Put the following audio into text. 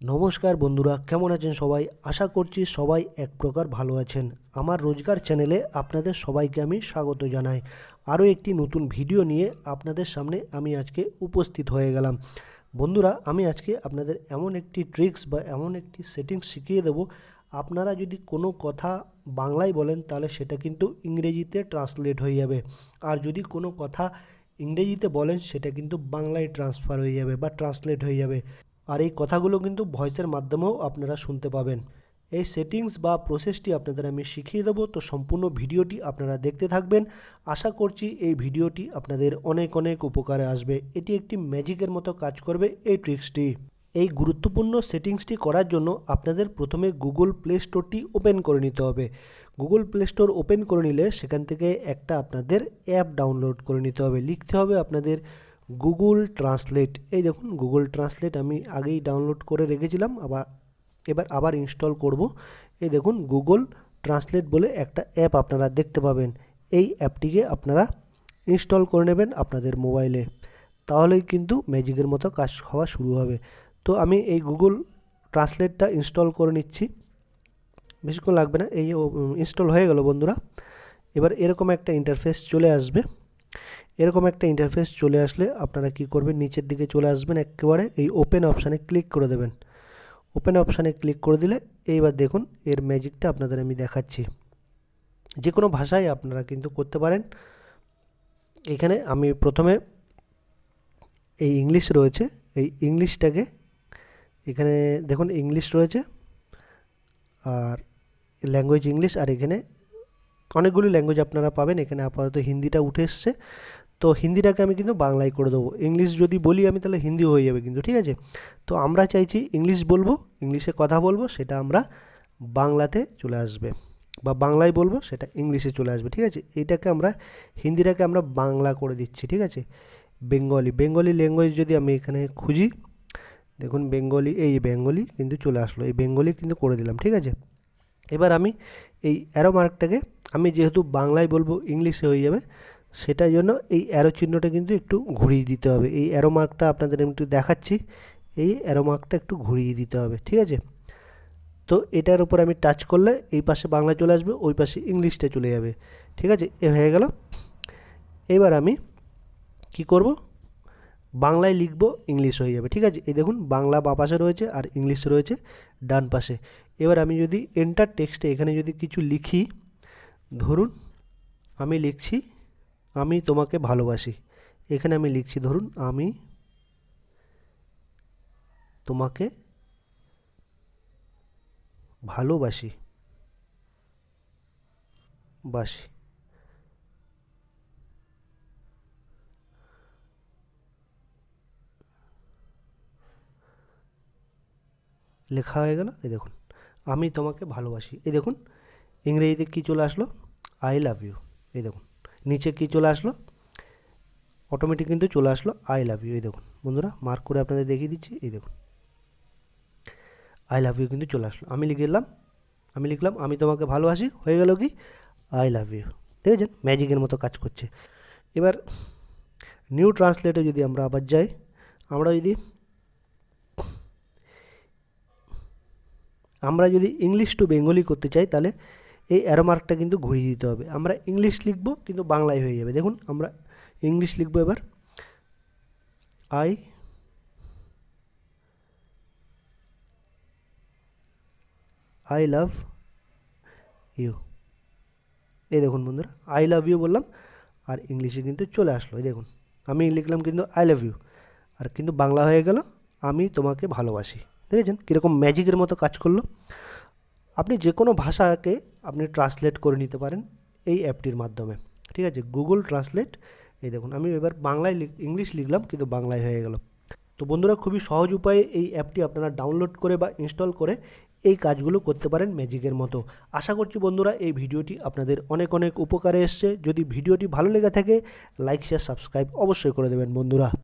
নমস্কার বন্ধুরা, কেমন আছেন সবাই? আশা করছি সবাই এক প্রকার ভালো আছেন। আমার রোজগার চ্যানেলে আপনাদের সবাইকে আমি স্বাগত জানাই। আরও একটি নতুন ভিডিও নিয়ে আপনাদের সামনে আমি আজকে উপস্থিত হয়ে গেলাম। বন্ধুরা, আমি আজকে আপনাদের এমন একটি ট্রিক্স বা এমন একটি সেটিংস শিখিয়ে দেব। আপনারা যদি কোনো কথা বাংলায় বলেন, তাহলে সেটা কিন্তু ইংরেজিতে ট্রান্সলেট হয়ে যাবে। আর যদি কোনো কথা ইংরেজিতে বলেন, সেটা কিন্তু বাংলায় ট্রান্সফার হয়ে যাবে বা ট্রান্সলেট হয়ে যাবে। আর এই কথাগুলো কিন্তু ভয়েসের মাধ্যমেও আপনারা শুনতে পাবেন। এই সেটিংস বা প্রসেসটি আপনাদের আমি শিখিয়ে দেবো। তো সম্পূর্ণ ভিডিওটি আপনারা দেখতে থাকবেন। আশা করছি এই ভিডিওটি আপনাদের অনেক অনেক উপকারে আসবে। এটি একটি ম্যাজিকের মতো কাজ করবে এই ট্রিক্সটি। এই গুরুত্বপূর্ণ সেটিংসটি করার জন্য আপনাদের প্রথমে গুগল প্লে স্টোরটি ওপেন করে নিতে হবে। গুগল প্লে স্টোর ওপেন করে নিলে সেখান থেকে একটা আপনাদের অ্যাপ ডাউনলোড করে নিতে হবে। লিখতে হবে আপনাদের গুগল ট্রান্সলেট এই দেখুন গুগল ট্রান্সলেট আমি আগেই ডাউনলোড করে রেখেছিলাম, আবার এবার আবার ইনস্টল করব। এই দেখুন গুগল ট্রান্সলেট বলে একটা অ্যাপ আপনারা দেখতে পাবেন। এই অ্যাপটিকে আপনারা ইনস্টল করে নেবেন আপনাদের মোবাইলে তাহলেই কিন্তু ম্যাজিকের মতো কাজ হওয়া শুরু হবে। তো আমি এই গুগল ট্রান্সলেটটা ইনস্টল করে নিচ্ছি। বেশিক্ষণ লাগবে না, এই ইনস্টল হয়ে গেল বন্ধুরা। এবার এরকম একটা ইন্টারফেস চলে আসবে। এরকম একটা ইন্টারফেস চলে আসলে আপনারা কি করবেন? নিচের দিকে চলে আসবেন একেবারে, এই ওপেন অপশানে ক্লিক করে দেবেন। ওপেন অপশানে ক্লিক করে দিলে এইবার দেখুন এর ম্যাজিকটা আপনাদের আমি দেখাচ্ছি। যে কোনো ভাষায় আপনারা কিন্তু করতে পারেন। এখানে আমি প্রথমে এই ইংলিশ রয়েছে, এই ইংলিশটাকে এখানে দেখুন ইংলিশ রয়েছে, আর ল্যাঙ্গুয়েজ ইংলিশ আর এখানে অনেকগুলি ল্যাঙ্গুয়েজ আপনারা পাবেন। এখানে আপাতত হিন্দিটা উঠে এসছে। তো হিন্দিটাকে আমি কিন্তু বাংলায় করে দেবো। ইংলিশ যদি বলি আমি তাহলে হিন্দি হয়ে যাবে কিন্তু, ঠিক আছে? তো আমরা চাইছি ইংলিশ বলব, ইংলিশে কথা বলব, সেটা আমরা বাংলাতে চলে আসবে। বা বাংলায় বলব, সেটা ইংলিশে চলে আসবে, ঠিক আছে? এটাকে আমরা, হিন্দিটাকে আমরা বাংলা করে দিচ্ছি, ঠিক আছে? বেঙ্গলি বেঙ্গলি ল্যাঙ্গুয়েজ যদি আমি এখানে খুঁজি, দেখুন বেঙ্গলি, এই বেঙ্গলি কিন্তু চলে আসলো, এই বেঙ্গলি কিন্তু করে দিলাম, ঠিক আছে? এবার আমি এই অ্যারো মার্কটাকে আমি যেহেতু বাংলায় বলব, ইংলিশে হয়ে যাবে সেটার জন্য এই অ্যারো চিহ্নটা কিন্তু একটু ঘুরিয়ে দিতে হবে। এই অ্যারো মার্কটা আপনাদের আমি একটু দেখাচ্ছি। এই অ্যারো মার্কটা একটু ঘুরিয়ে দিতে হবে, ঠিক আছে? তো এটার উপর আমি টাচ করলে এই পাশে বাংলা চলে আসবে, ওই পাশে ইংলিশটা চলে যাবে, ঠিক আছে? এ হয়ে গেল। এবার আমি কি করব? বাংলায় লিখব ইংলিশ হয়ে যাবে, ঠিক আছে? এই দেখুন, বাংলা বা পাশে রয়েছে আর ইংলিশ রয়েছে ডান পাশে। এবার আমি যদি এন্টার টেক্সটে এখানে যদি কিছু লিখি, ধরুন আমি লিখছি আমি তোমাকে ভালোবাসি। এখানে আমি লিখছি, ধরুন আমি তোমাকে ভালোবাসি। বাসি। লেখা হয়ে গেল, এই দেখুন, আমি তোমাকে ভালোবাসি। এই দেখুন, ইংরেজিতে কী চলে আসলো? আই লাভ ইউ এই দেখুন নিচে কি চলে আসলো? অটোমেটিক কিন্তু চলে আসলো আই লাভ ইউ এই দেখুন। বন্ধুরা মার্ক করে আপনাদের দেখিয়ে দিচ্ছি, এই দেখুন। আই লাভ ইউ কিন্তু চলে আসলো। আমি লিখলাম আমি লিখলাম, আমি তোমাকে ভালোবাসি, হয়ে গেল কি? আই লাভ ইউ দেখেছেন? ম্যাজিকের মতো কাজ করছে। এবার নিউ ট্রান্সলেটে যদি আমরা আবার যাই, আমরা যদি আমরা যদি ইংলিশ টু বেঙ্গলি করতে চাই, তাহলে এই অ্যারো মার্কটা কিন্তু ঘুরিয়ে দিতে হবে। আমরা ইংলিশ লিখব, কিন্তু বাংলায় হয়ে যাবে। দেখুন, আমরা ইংলিশ লিখব এবার। আই আই লাভ ইউ এই দেখুন বন্ধুরা আই লাভ ইউ বললাম, আর ইংলিশে কিন্তু চলে আসলো। এই দেখুন, আমি লিখলাম কিন্তু আই লাভ ইউ আর কিন্তু বাংলা হয়ে গেল, আমি তোমাকে ভালোবাসি। দেখেছেন? কীরকম ম্যাজিকের মতো কাজ করল। আপনি যে কোনো ভাষাকে আপনি ট্রান্সলেট করে নিতে পারেন এই অ্যাপটির মাধ্যমে। ঠিক আছে? গুগল ট্রান্সলেট এই দেখুন, আমি এবার বাংলায় ইংলিশ লিখলাম, কিন্তু বাংলায় হয়ে গেল। তো বন্ধুরা, খুবই সহজ উপায়ে এই অ্যাপটি আপনারা ডাউনলোড করে বা ইনস্টল করে এই কাজগুলো করতে পারেন ম্যাজিকের মতো। আশা করছি বন্ধুরা, এই ভিডিওটি আপনাদের অনেক অনেক উপকারে এসছে। যদি ভিডিওটি ভালো লেগে থাকে লাইক শেয়ার সাবস্ক্রাইব অবশ্যই করে দেবেন বন্ধুরা।